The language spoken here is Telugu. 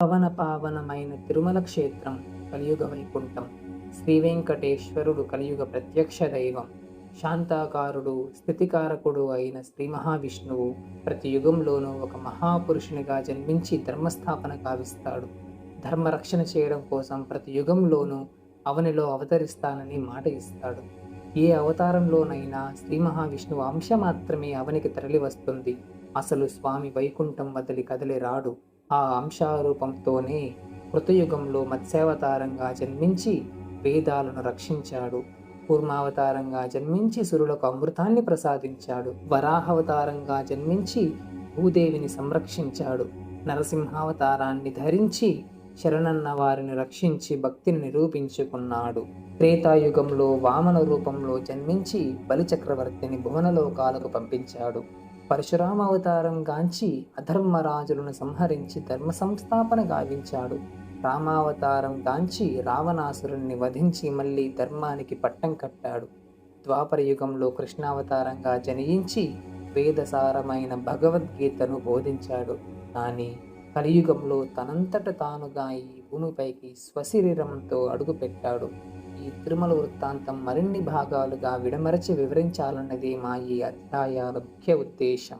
పవన పావనమైన తిరుమల క్షేత్రం కలియుగ వైకుంఠం శ్రీ వెంకటేశ్వరుడు కలియుగ ప్రత్యక్ష దైవం. శాంతాకారుడు స్థితికారకుడు అయిన శ్రీ మహావిష్ణువు ప్రతి యుగంలోనూ ఒక మహాపురుషునిగా జన్మించి ధర్మస్థాపన కావిస్తాడు ధర్మరక్షణ చేయడం కోసం ప్రతి యుగంలోనూ అవనిలో అవతరిస్తానని మాట ఇస్తాడు. ఏ అవతారంలోనైనా శ్రీ మహావిష్ణువు అంశ మాత్రమే అవనికి తరలి వస్తుంది అసలు స్వామి వైకుంఠం వదిలి కదిలి రాడు. ఆ అంశారూపంతోనే కృతయుగంలో మత్స్యావతారంగా జన్మించి వేదాలను రక్షించాడు. కూర్మావతారంగా జన్మించి సురులకు అమృతాన్ని ప్రసాదించాడు. వరాహవతారంగా జన్మించి భూదేవిని సంరక్షించాడు. నరసింహావతారాన్ని ధరించి శరణన్న వారిని రక్షించి భక్తిని నిరూపించుకున్నాడు. త్రేతాయుగంలో వామన రూపంలో జన్మించి బలిచక్రవర్తిని భువనలోకాలకు పంపించాడు. పరశురామ అవతారం గాంచి అధర్మరాజులను సంహరించి ధర్మ సంస్థాపన గావించాడు. రామావతారం గాంచి రావణాసురుణ్ణి వధించి మళ్ళీ ధర్మానికి పట్టం కట్టాడు. ద్వాపర యుగంలో కృష్ణావతారంగా జనయించి వేదసారమైన భగవద్గీతను బోధించాడు. కానీ కలియుగంలో తనంతట తానుగా ఈ భూమిపైకి స్వశరీరంతో అడుగుపెట్టాడు. ఈ తిరుమల వృత్తాంతం మరిన్ని భాగాలుగా విడమరచి వివరించాలన్నది మా ఈ అధ్యాయాల ముఖ్య ఉద్దేశం.